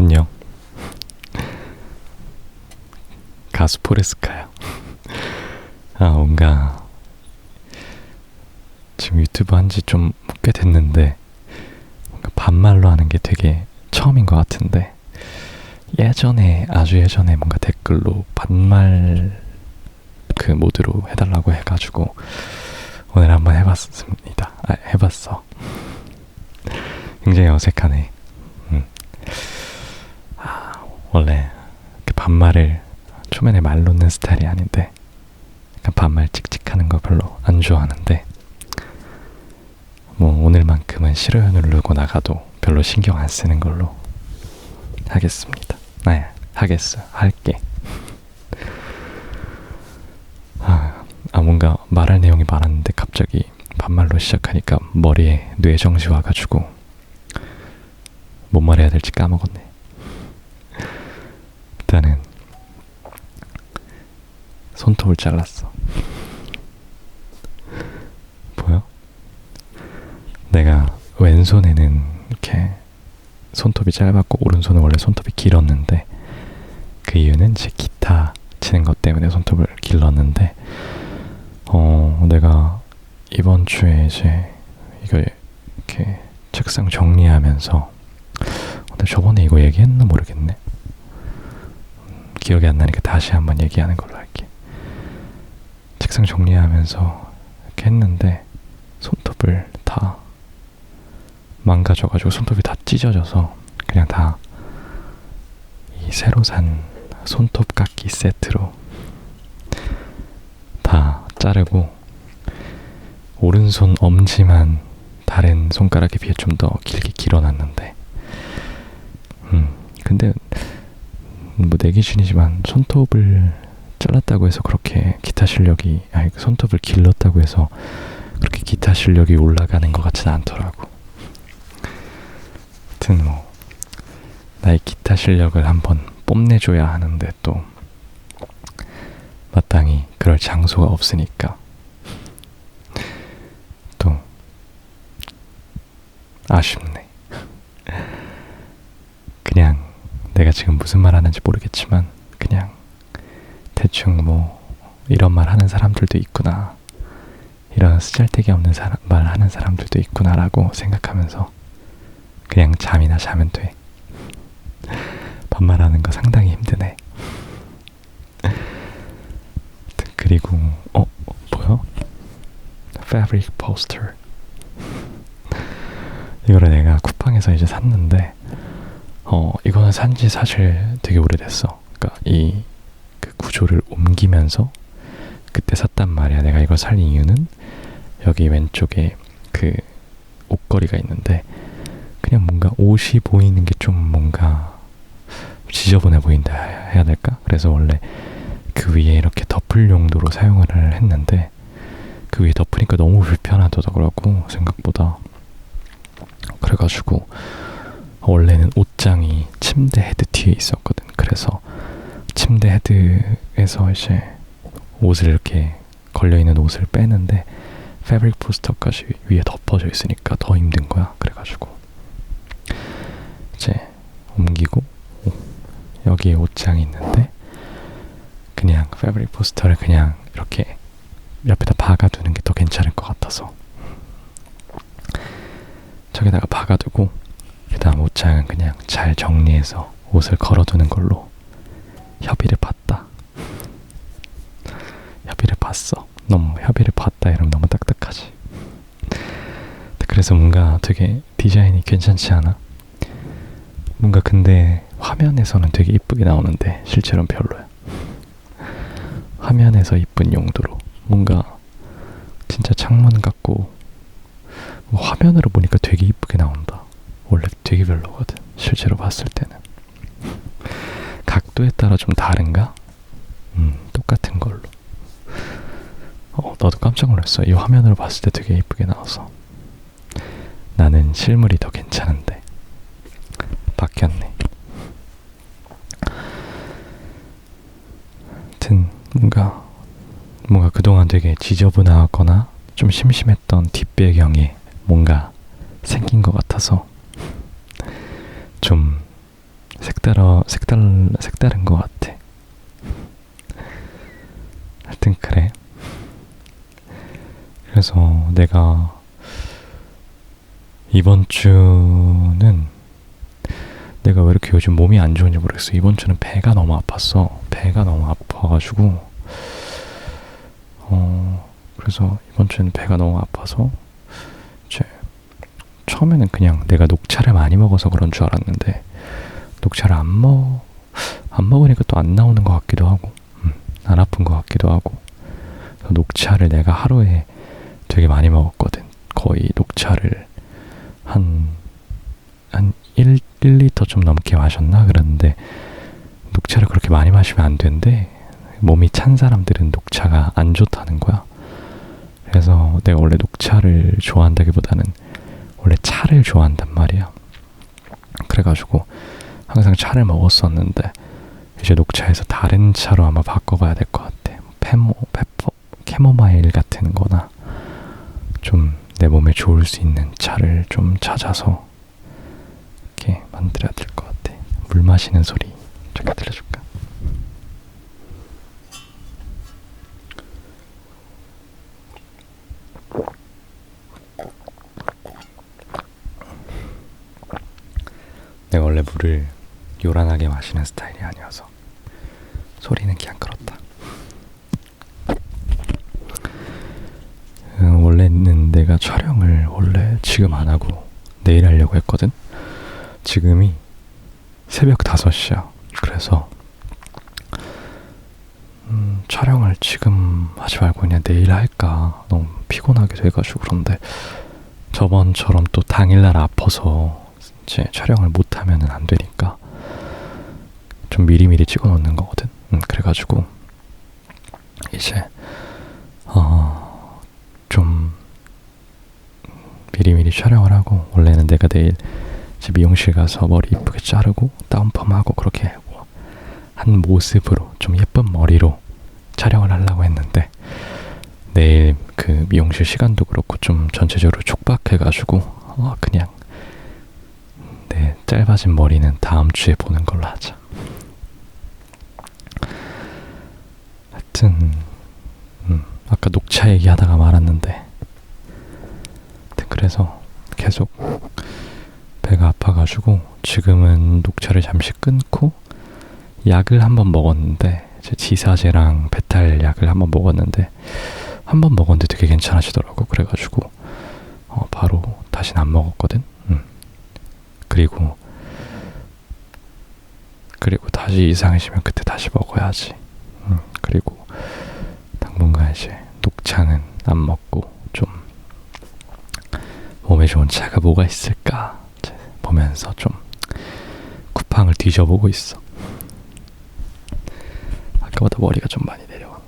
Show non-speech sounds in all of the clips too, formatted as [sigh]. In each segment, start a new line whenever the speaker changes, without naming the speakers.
안녕. 가수 포레스카야. 아, 뭔가 지금 유튜브 한 지 좀 꽤 됐는데 뭔가 반말로 하는 게 되게 처음인 것 같은데 예전에 아주 예전에 뭔가 댓글로 반말 그 모드로 해달라고 해가지고 오늘 한번 해봤습니다. 아, 해봤어. 굉장히 어색하네. 음. 아, 원래 그 반말을 초면에 말 놓는 스타일이 아닌데 약간 반말 찍찍하는 거 별로 안 좋아하는데 뭐 오늘만큼은 싫어요 누르고 나가도 별로 신경 안 쓰는 걸로 하겠습니다. 네, 하겠어. 할게. 아, 아 뭔가 말할 내용이 많았는데 갑자기 반말로 시작하니까 머리에 뇌정지 와가지고 뭔 말해야 될지 까먹었네. 일단은 손톱을 잘랐어. 보여? 내가 왼손에는 이렇게 손톱이 짧았고 오른손은 원래 손톱이 길었는데 그 이유는 제 기타 치는 것 때문에 손톱을 길렀는데 어 내가 이번 주에 이제 이거 이렇게 책상 정리하면서 근데 저번에 이거 얘기했나 모르겠네 음, 기억이 안 나니까 다시 한번 얘기하는 걸로 할게. 책상 정리하면서 이렇게 했는데 손톱을 다 망가져가지고 손톱이 다 찢어져서 그냥 다 이 새로 산 손톱 깎기 세트로 다 자르고 오른손 엄지만 다른 손가락에 비해 좀 더 길게 길어놨는데. 음 근데 뭐 내 기준이지만 손톱을 잘랐다고 해서 그렇게 기타 실력이 아니 손톱을 길렀다고 해서 그렇게 기타 실력이 올라가는 것 같지는 않더라고. 하여튼 뭐 나의 기타 실력을 한번 뽐내줘야 하는데 또 마땅히 그럴 장소가 없으니까 또 아쉽네. 그냥 내가 지금 무슨 말 하는지 모르겠지만 그냥 대충 뭐 이런 말 하는 사람들도 있구나. 이런 쓰잘데기 없는 사람, 말 하는 사람들도 있구나라고 생각하면서 그냥 잠이나 자면 돼. [laughs] 반말하는 거 상당히 힘드네. [laughs] 그리고 어 보여? Fabric poster. [laughs] 이거를 내가 쿠팡에서 이제 샀는데 어 이거는 산지 사실 되게 오래됐어. 그러니까 이 그 구조를 옮기면서 그때 샀단 말이야. 내가 이걸 살 이유는 여기 왼쪽에 그 옷걸이가 있는데 그냥 뭔가 옷이 보이는 게 좀 뭔가 지저분해 보인다 해야 될까? 그래서 원래 그 위에 이렇게 덮을 용도로 사용을 했는데 그 위에 덮으니까 너무 불편하더라고 생각보다 그래가지고 원래는 옷장이 침대 헤드 뒤에 있었거든. 그래서 침대 헤드에서 이제 옷을 이렇게 걸려있는 옷을 빼는데 패브릭 포스터까지 위에 덮어져 있으니까 더 힘든 거야. 그래가지고 이제 옮기고 여기에 옷장이 있는데 그냥 패브릭 포스터를 그냥 이렇게 옆에다 박아두는 게 더 괜찮을 것 같아서 저기다가 박아두고 그냥 잘 정리해서 옷을 걸어두는 걸로 협의를 봤다. 협의를 봤어. 너무 협의를 봤다 이러면 너무 딱딱하지. 그래서 뭔가 되게 디자인이 괜찮지 않아? 뭔가 근데 화면에서는 되게 이쁘게 나오는데 실제로는 별로야. 화면에서 이쁜 용도로 뭔가 진짜 창문 같고 뭐 화면으로 보니까 되게 이쁘게 나온다. 원래 되게 별로거든. 실제로 봤을 때는. 각도에 따라 좀 다른가? 음, 똑같은 걸로. 어, 나도 깜짝 놀랐어. 이 화면으로 봤을 때 되게 이쁘게 나와서. 나는 실물이 더 괜찮은데. 바뀌었네. 하여튼, 뭔가, 뭔가 그동안 되게 지저분하거나 좀 심심했던 뒷배경에 뭔가 생긴 것 같아서 좀 색달아 색달 색다른 것 같아. 하여튼 그래. 그래서 내가 이번 주는 내가 왜 이렇게 요즘 몸이 안 좋은지 모르겠어. 이번 주는 배가 너무 아팠어. 배가 너무 아파가지고 어 그래서 이번 주는 배가 너무 아파서 처음에는 그냥 내가 녹차를 많이 먹어서 그런 줄 알았는데 녹차를 안 먹, 안 먹으니까 또 안 나오는 것 같기도 하고, 음, 안 아픈 것 같기도 하고, 녹차를 내가 하루에 되게 많이 먹었거든. 거의 녹차를 한, 한 1, 1리터 좀 넘게 마셨나? 그랬는데, 녹차를 그렇게 많이 마시면 안 된대. 몸이 찬 사람들은 녹차가 안 좋다는 거야. 그래서 내가 원래 녹차를 좋아한다기보다는 원래 차를 좋아한단 말이야. 그래가지고 항상 차를 먹었었는데 이제 녹차에서 다른 차로 아마 바꿔봐야 될 것 같아. 페모, 페퍼, 캐모마일 같은 거나 좀 내 몸에 좋을 수 있는 차를 좀 찾아서 이렇게 만들어야 될 것 같아. 물 마시는 소리 잠깐 들려줄까? 내가 원래 물을 요란하게 마시는 스타일이 아니어서 소리는 그냥 그렇다. 음, 원래는 내가 촬영을 원래 지금 안 하고 내일 하려고 했거든. 지금이 새벽 5시야. 그래서 음, 촬영을 지금 하지 말고 그냥 내일 할까 너무 피곤하게 돼가지고 그런데 저번처럼 또 당일날 아파서 이제 촬영을 못 하면은 안 되니까 좀 미리미리 찍어 놓는 거거든. 음, 그래가지고 이제 어 좀 미리미리 촬영을 하고 원래는 내가 내일 이제 미용실 가서 머리 이쁘게 자르고 다운펌하고 그렇게 하고 한 모습으로 좀 예쁜 머리로 촬영을 하려고 했는데 내일 그 미용실 시간도 그렇고 좀 전체적으로 촉박해가지고 어 그냥 내 짧아진 머리는 다음 주에 보는 걸로 하자. 하여튼 음, 아까 녹차 얘기하다가 말았는데 하여튼 그래서 계속 배가 아파가지고 지금은 녹차를 잠시 끊고 약을 한번 먹었는데 지사제랑 배탈 약을 한번 먹었는데 한 번 먹었는데 되게 괜찮아지더라고 그래가지고 어, 바로 다시는 안 먹었거든. 음. 그리고 그리고 다시 이상해지면 그때 다시 먹어야지. 음, 그리고 당분간 이제 녹차는 안 먹고 좀 몸에 좋은 차가 뭐가 있을까 보면서 좀 쿠팡을 뒤져보고 있어. 아까보다 머리가 좀 많이 내려왔네.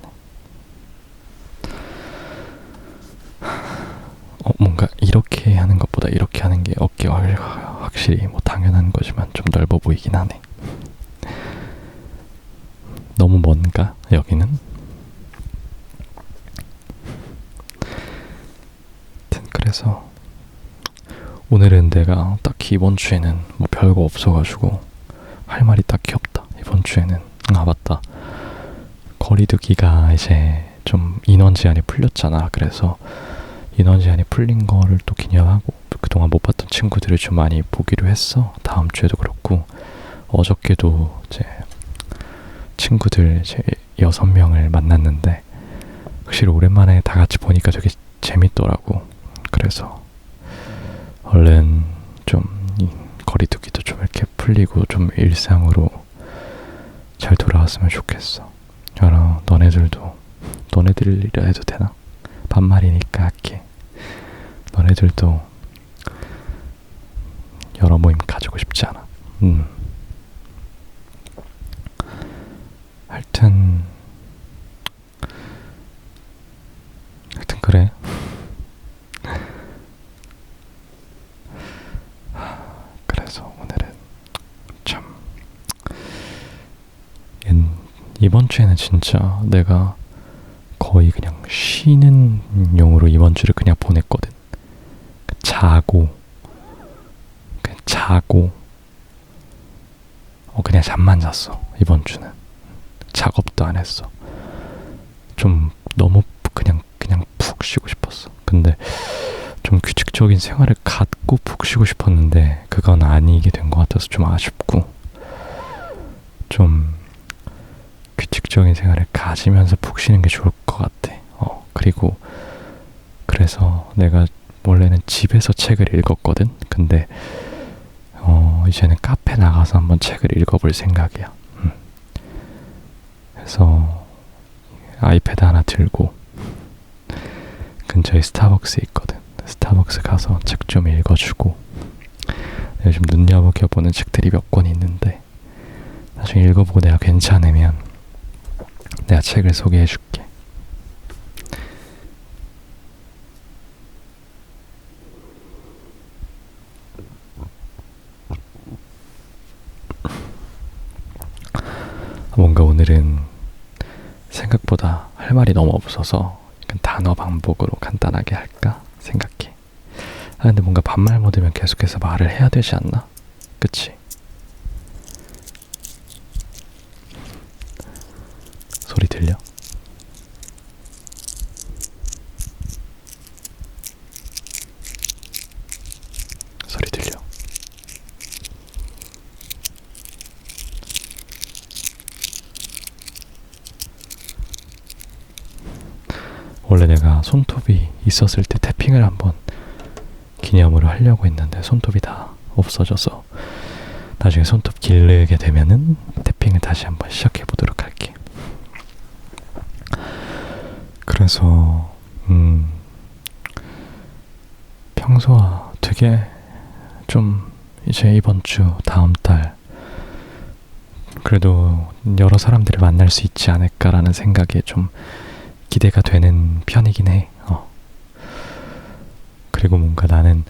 어, 뭔가 이렇게 하는 것보다 이렇게 하는 게 어깨가 확- 확실히 뭐 당연한 거지만 좀 넓어 보이긴 하네. 너무 먼가 여기는? 그래서 오늘은 내가 딱히 이번 주에는 뭐 별거 없어가지고 할 말이 딱히 없다. 이번 주에는 아 맞다. 거리두기가 이제 좀 인원 제한이 풀렸잖아. 그래서 인원 제한이 풀린 거를 또 기념하고 그동안 못 봤던 친구들을 좀 많이 보기로 했어. 다음 주에도 그렇고 어저께도 이제 친구들 이제 여섯 명을 만났는데 확실히 오랜만에 다 같이 보니까 되게 재밌더라고. 그래서 얼른 좀이 거리두기도 좀 이렇게 풀리고 좀 일상으로 잘 돌아왔으면 좋겠어. 여러 너네들도 너네들이라 해도 되나? 반말이니까 할게. 너네들도 여러 모임 가지고 싶지 않아. 음. 하여튼 하여튼 그래. [sighs] 그래서 오늘은 참 연- 이번 주에는 진짜 내가 거의 그냥 쉬는 용으로 이번 주를 그냥 보냈거든. 자고, 그냥 자고, 어, 그 그냥 잠만 잤어 이번 주는 작업도 안 했어. 좀 너무 그냥 그냥 푹 쉬고 싶었어. 근데 좀 규칙적인 생활을 갖고 푹 쉬고 싶었는데 그건 아니게 된 것 같아서 좀 아쉽고 좀 규칙적인 생활을 가지면서 푹 쉬는 게 좋을 것 같아. 어 그리고 그래서 내가 원래는 집에서 책을 읽었거든? 근데 어, 이제는 카페 나가서 한번 책을 읽어볼 생각이야. 음. 그래서 아이패드 하나 들고 근처에 스타벅스 있거든. 스타벅스 가서 책 좀 읽어주고 요즘 눈여겨보는 책들이 몇 권 있는데 나중에 읽어보고 내가 괜찮으면 내가 책을 소개해줄게. 뭔가 오늘은 생각보다 할 말이 너무 없어서 단어 반복으로 간단하게 할까 생각해. 아 근데 뭔가 반말 모드면 계속해서 말을 해야 되지 않나? 그치? 소리 들려? 소리 들려? 원래 내가 손톱이 있었을 때 태핑을 한번 기념으로 하려고 했는데 손톱이 다 없어져서 나중에 손톱 기르게 되면은 태핑을 다시 한번 시작해 보도록 할게. 그래서 음 평소와 되게 좀 이제 이번 주 다음 달 그래도 여러 사람들을 만날 수 있지 않을까라는 생각에 좀 기대가 되는 편이긴 해. 어. 그리고 뭔가 나는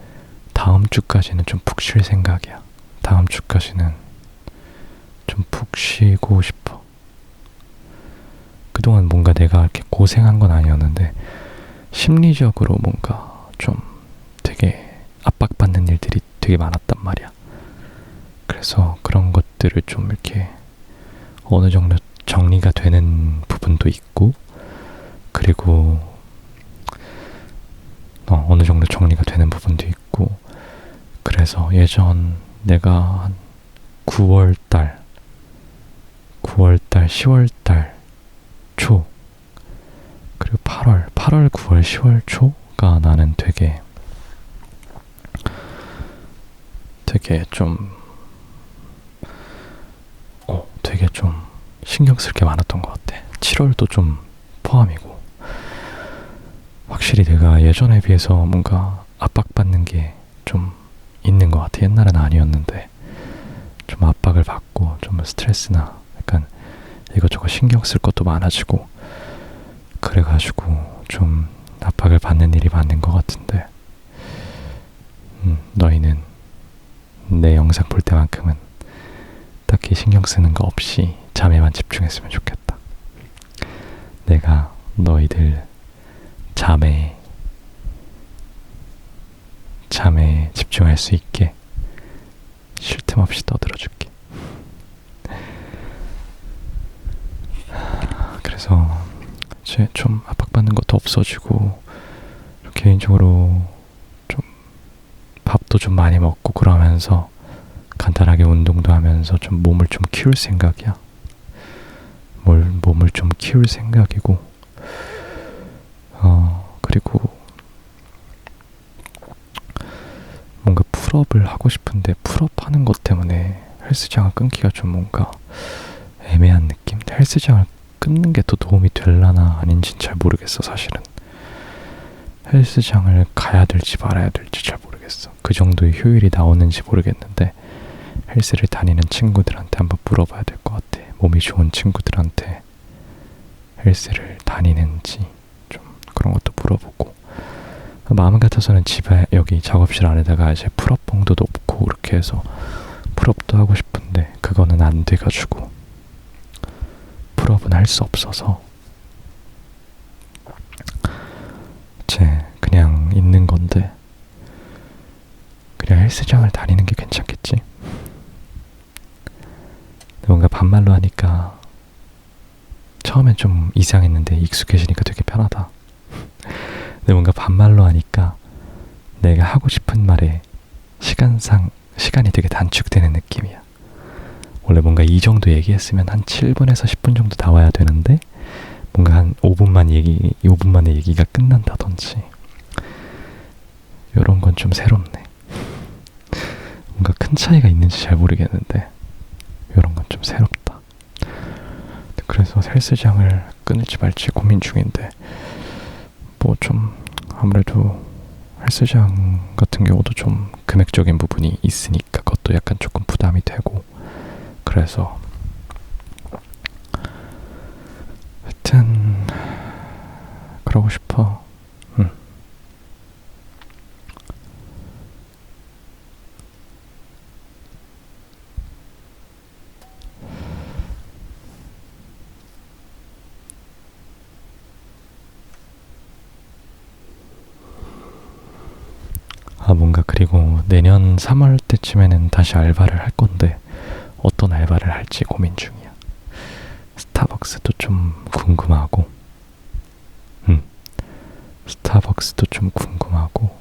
다음 주까지는 좀 푹 쉴 생각이야. 다음 주까지는 좀 푹 쉬고 싶어. 그동안 뭔가 내가 이렇게 고생한 건 아니었는데 심리적으로 뭔가 좀 되게 압박받는 일들이 되게 많았단 말이야. 그래서 그런 것들을 좀 이렇게 어느 정도 정리가 되는 부분도 있고 그리고 어, 어느 정도 정리가 되는 부분도 있고 그래서 예전 내가 한 9월 달 9월 달 10월 달 초 그리고 8월 8월 9월 10월 초가 나는 되게 되게 좀 어, 되게 좀 신경 쓸 게 많았던 것 같아. 7월도 좀 포함이고 확실히 내가 예전에 비해서 뭔가 압박받는 게 좀 있는 것 같아. 옛날은 아니었는데 좀 압박을 받고 좀 스트레스나 약간 이것저것 신경 쓸 것도 많아지고 그래가지고 좀 압박을 받는 일이 많은 것 같은데 음, 너희는 내 영상 볼 때만큼은 딱히 신경 쓰는 거 없이 잠에만 집중했으면 좋겠다. 내가 너희들 잠에 잠에 집중할 수 있게 쉴 틈 없이 떠들어 줄게. 그래서 이제 좀 압박받는 것도 없어지고 개인적으로 좀 밥도 좀 많이 먹고 그러면서 간단하게 운동도 하면서 좀 몸을 좀 키울 생각이야. 뭘 몸을 좀 키울 생각이고 어 그리고 뭔가 풀업을 하고 싶은데 풀업 하는 것 때문에 헬스장을 끊기가 좀 뭔가 애매한 느낌? 헬스장을 끊는 게 더 도움이 될라나 아닌진 잘 모르겠어 사실은. 헬스장을 가야 될지 말아야 될지 잘 모르겠어. 그 정도의 효율이 나오는지 모르겠는데 헬스를 다니는 친구들한테 한번 물어봐야 될 것 같아. 몸이 좋은 친구들한테 헬스를 다니는지. 좀 그런 것도 물어보고 마음 같아서는 집에 여기 작업실 안에다가 이제 풀업 봉도도 놓고 이렇게 해서 풀업도 하고 싶은데 그거는 안 돼가지고 풀업은 할 수 없어서 제 그냥 있는 건데 그냥 헬스장을 다니는 게 괜찮겠지? 뭔가 반말로 하니까 처음엔 좀 이상했는데 익숙해지니까 되게 편하다. 근데 뭔가 반말로 하니까 내가 하고 싶은 말에 시간상 시간이 되게 단축되는 느낌이야. 원래 뭔가 이 정도 얘기했으면 한 7분에서 10분 정도 나와야 되는데 뭔가 한 5분만 얘기 5분 만에 얘기가 끝난다든지 이런 건 좀 새롭네. 뭔가 큰 차이가 있는지 잘 모르겠는데 이런 건 좀 새롭다. 그래서 헬스장을 끊을지 말지 고민 중인데 뭐 좀 아무래도 헬스장 같은 경우도 좀 금액적인 부분이 있으니까 그것도 약간 조금 부담이 되고 그래서 하여튼 그러고 싶어. 아 뭔가 그리고 내년 3월 때쯤에는 다시 알바를 할 건데 어떤 알바를 할지 고민 중이야. 스타벅스도 좀 궁금하고, 음, 스타벅스도 좀 궁금하고,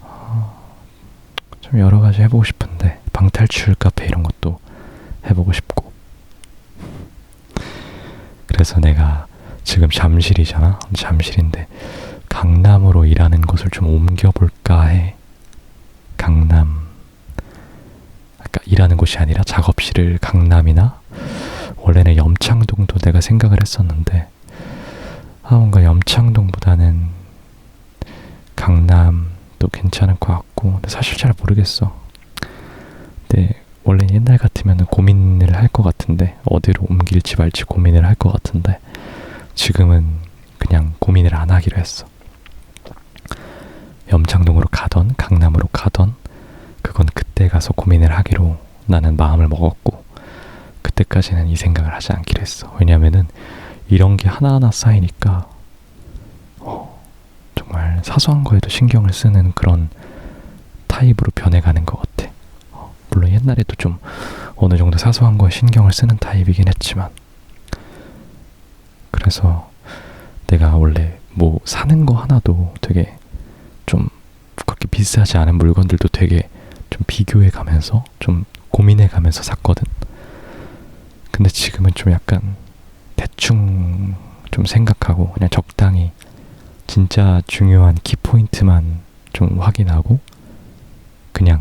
아, 좀 여러 가지 해보고 싶은데 방탈출 카페 이런 것도 해보고 싶고. 그래서 내가 지금 잠실이잖아. 잠실인데 강남으로 일하는 곳을 좀 옮겨볼까 해. 강남. 아까 일하는 곳이 아니라 작업실을 강남이나 원래는 염창동도 내가 생각을 했었는데 아 뭔가 염창동보다는 강남도 괜찮을 것 같고 근데 사실 잘 모르겠어. 근데 원래 옛날 같으면 고민을 할 것 같은데 어디로 옮길지 말지 고민을 할 것 같은데 지금은 그냥 고민을 안 하기로 했어. 염창동으로 가던 강남으로 가던 그건 그때 가서 고민을 하기로 나는 마음을 먹었고 그때까지는 이 생각을 하지 않기로 했어. 왜냐면은 이런 게 하나하나 쌓이니까 어, 정말 사소한 거에도 신경을 쓰는 그런 타입으로 변해가는 것 같아. 어, 물론 옛날에도 좀 어느 정도 사소한 거에 신경을 쓰는 타입이긴 했지만 그래서 내가 원래 뭐 사는 거 하나도 되게 좀 그렇게 비싸지 않은 물건들도 되게 좀 비교해 가면서 좀 고민해 가면서 샀거든. 근데 지금은 좀 약간 대충 좀 생각하고 그냥 적당히 진짜 중요한 키포인트만 좀 확인하고 그냥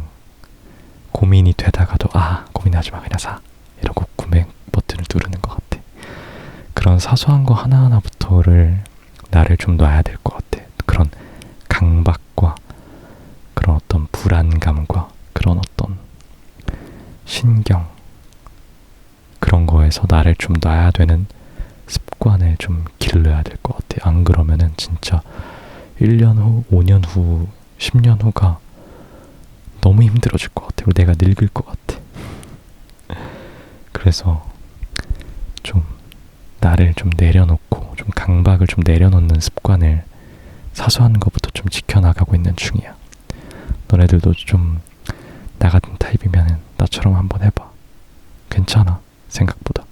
고민이 되다가도 아 고민하지 마 그냥 사 이러고 구매 버튼을 누르는 것 같아. 그런 사소한 거 하나하나부터를 나를 좀 놔야 될 것 같아. 그런 강박과 그런 어떤 불안감과 그런 어떤 신경 그런 거에서 나를 좀 놔야 되는 습관을 좀 길러야 될 것 같아. 안 그러면은 진짜 1년 후, 5년 후, 10년 후가 너무 힘들어질 것 같아. 내가 늙을 것 같아. 그래서 좀 나를 좀 내려놓고 좀 강박을 좀 내려놓는 습관을 사소한 것부터 좀 지켜나가고 있는 중이야. 너네들도 좀 나 같은 타입이면 나처럼 한번 해봐. 괜찮아. 생각보다.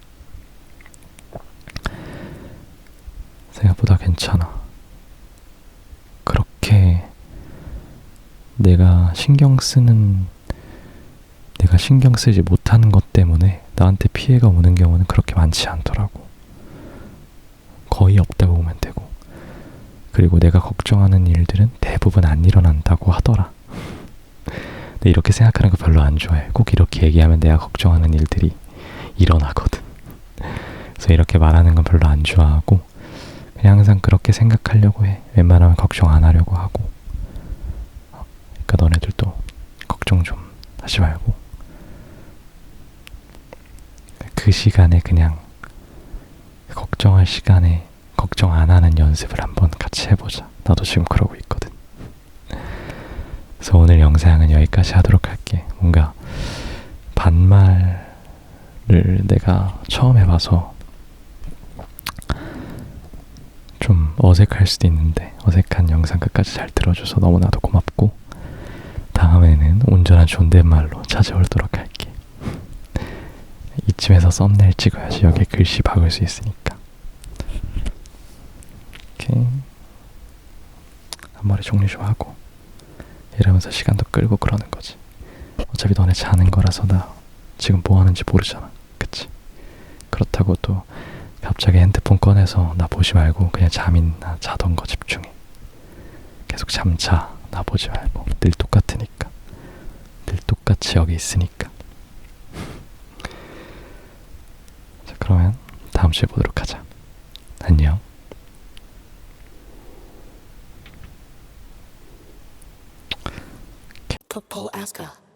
생각보다 괜찮아. 그렇게 내가 신경 쓰는 내가 신경 쓰지 못하는 것 때문에 나한테 피해가 오는 경우는 그렇게 많지 않더라고. 거의 없다고 보면 되고. 그리고 내가 걱정하는 일들은 대부분 안 일어난다고 하더라. 근데 이렇게 생각하는 거 별로 안 좋아해. 꼭 이렇게 얘기하면 내가 걱정하는 일들이 일어나거든. 그래서 이렇게 말하는 건 별로 안 좋아하고 그냥 항상 그렇게 생각하려고 해. 웬만하면 걱정 안 하려고 하고. 그러니까 너네들도 걱정 좀 하지 말고 그 시간에 그냥 걱정할 시간에 걱정 안 하는 연습을 한번 같이 해보자. 나도 지금 그러고 있거든. 그래서 오늘 영상은 여기까지 하도록 할게. 뭔가 반말을 내가 처음 해봐서 좀 어색할 수도 있는데 어색한 영상 끝까지 잘 들어줘서 너무나도 고맙고 다음에는 온전한 존댓말로 찾아오도록 할게. [laughs] 이쯤에서 썸네일 찍어야지 여기에 글씨 박을 수 있으니까 이렇게 앞머리 정리 좀 하고 이러면서 시간도 끌고 그러는 거지. 어차피 너네 자는 거라서 나 지금 뭐 하는지 모르잖아. 그치? 그렇다고 또 갑자기 핸드폰 꺼내서 나 보지 말고 그냥 잠이나 자던 거 집중해. 계속 잠자 나 보지 말고. 늘 똑같으니까. 늘 똑같이 여기 있으니까. [laughs] 자 그러면 다음 주에 보도록 하자. 안녕
Pull Asuka.